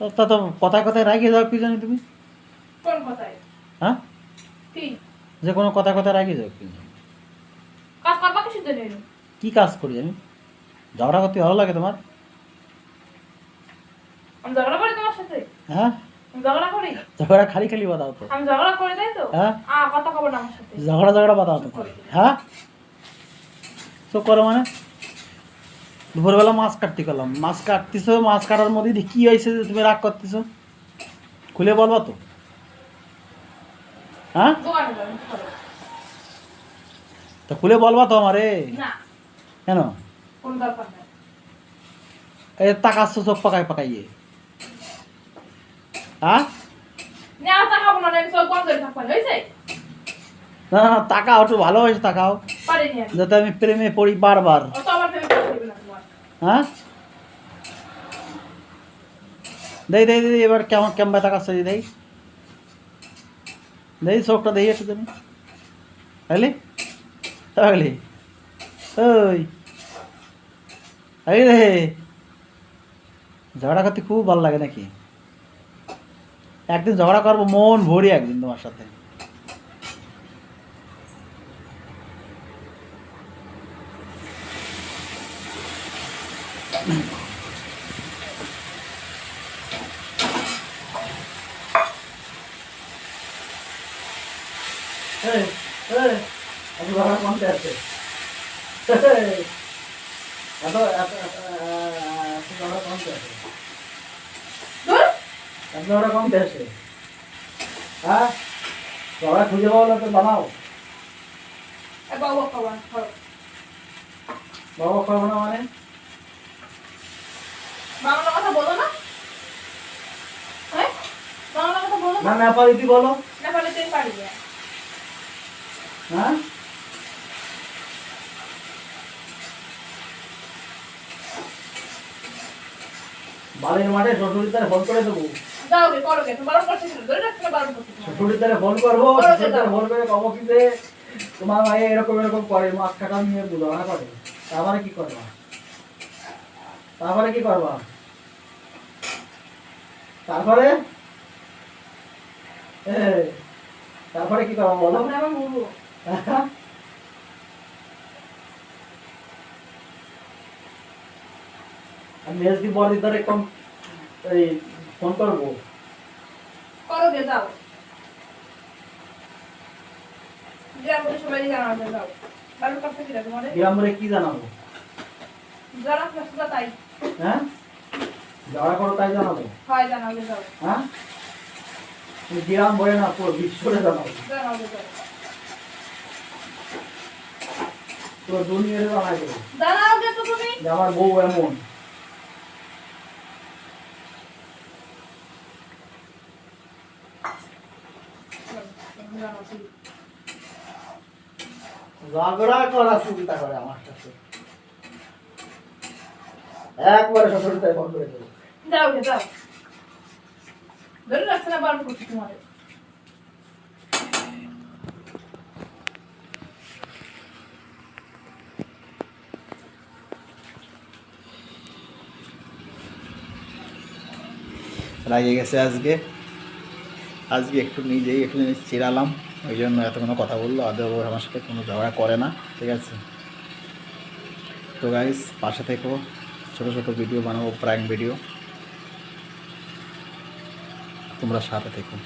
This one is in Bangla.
তো- তা তো কথায় কথায় রাগিয়ে যাও কি জানি তুমি? কোন কথায়? হ্যাঁ? কি? যে কোনো কথায় কথায় রাগিয়ে যাও কি জানি। কাজ করবা এলো? কাজ করি আমি? ঝগড়া করতে ভালো লাগে তোমার? আমি ঝগড়া করি তোমার সাথে? হ্যাঁ? ঝগড়া করি? ঝগড়া খালি খালি বাদাও তো। আমি ঝগড়া করে তাই তো? হ্যাঁ? আ কথা খবর না আমার সাথে। ঝগড়া ঝগড়া বাদাও তো হ্যাঁ? চুপ করো মানে? দুপুরবেলা মাছ কাটতে গেলাম। মাছ কাটতেছো মাছ কাটার মধ্যে দিয়ে কী হয়েছে যে তুমি রাগ করতেছো? খুলে বলবা তো। হ্যাঁ? তো খুলে বলবা তো আমারে। কেন? এই তাকাচ্ছ চোখ পাকাই পাকাইয়ে। হ্যাঁ? না না সব হয়েছে? তাকাও একটু ভালোবাসে তাকাও। যাতে আমি প্রেমে পড়ি বারবার ও তো আমার প্রেমে পড়বে না তোমার হ্যাঁ? দেই দেই দেই, এবার কেমন কেমন তাকাচ্ছ দেই? দেই, চোখটা দেই একটু তুমি। বুঝলি বুঝলি ওই। এই রে। ঝগড়া করতে খুব ভালো লাগে নাকি? একদিন ঝগড়া করব, মন ভরি একদিন তোমার সাথে। ঝগড়া কমতে আছে এত এত ঝগড়া কমতে আছে এত ঝগড়া কমতে হ্যাঁ? খুঁজে পাবো তো বানাও বাবা খাওয়া বাবা খাব না মানে বাংলা না। হ্যাঁ? বাংলা কথা বলো না। না নেপালি তুই বলো। না পারলে তুই পারবি হ্যাঁ? বাড়ির মাঠে শ্বশুরের দ্বারা ফোন করে দেবো। ফোন করব করে শ্বশুরের ফোন করে কব কি যে তোমার মায়ে এরকম এরকম করে মাছ কাটা নিয়ে বুঝানা করে। তারপরে কি করবা? তারপরে কি করবা? তারপরে? তারপরে কি করবা বলো? আমি বডির দ্বারা একদম এই ফোন করব? করো গে যাও। যা বলে সবাই জানাবে যাও। বারণ করতে ছিল তোমাদের গ্রামরে কি জানাব? যারা তাই। হ্যাঁ? যাওয়া করো তাই জানাব? হয় জানাবে যাও হ্যাঁ? গ্রাম বলে না পুরো বিশ্বরে জানাব। জানাবে যাও পুরো দুনিয়ারে জানাও তো তুমি। আমার বউ এমন। ঝগড়া করা চিন্তা করে আমার সাথে। একবারে শ্বশুর তাই ফোন করে দেবো। যাও গে যাও ধরে রাখছে না বারণ করছি তোমাদের। লাগিয়ে গেছে আজকে। আজকে একটু নিজেই একটু জিনিস চিরালাম ওই জন্য এত কোনো কথা বলল। আদৌ আমার সাথে কোনো ঝগড়া করে না, ঠিক আছে? তো গাইস পাশে থেকো। ছোটো ছোটো ভিডিও বানাবো প্রাইম ভিডিও তোমরা সাথে থেকো।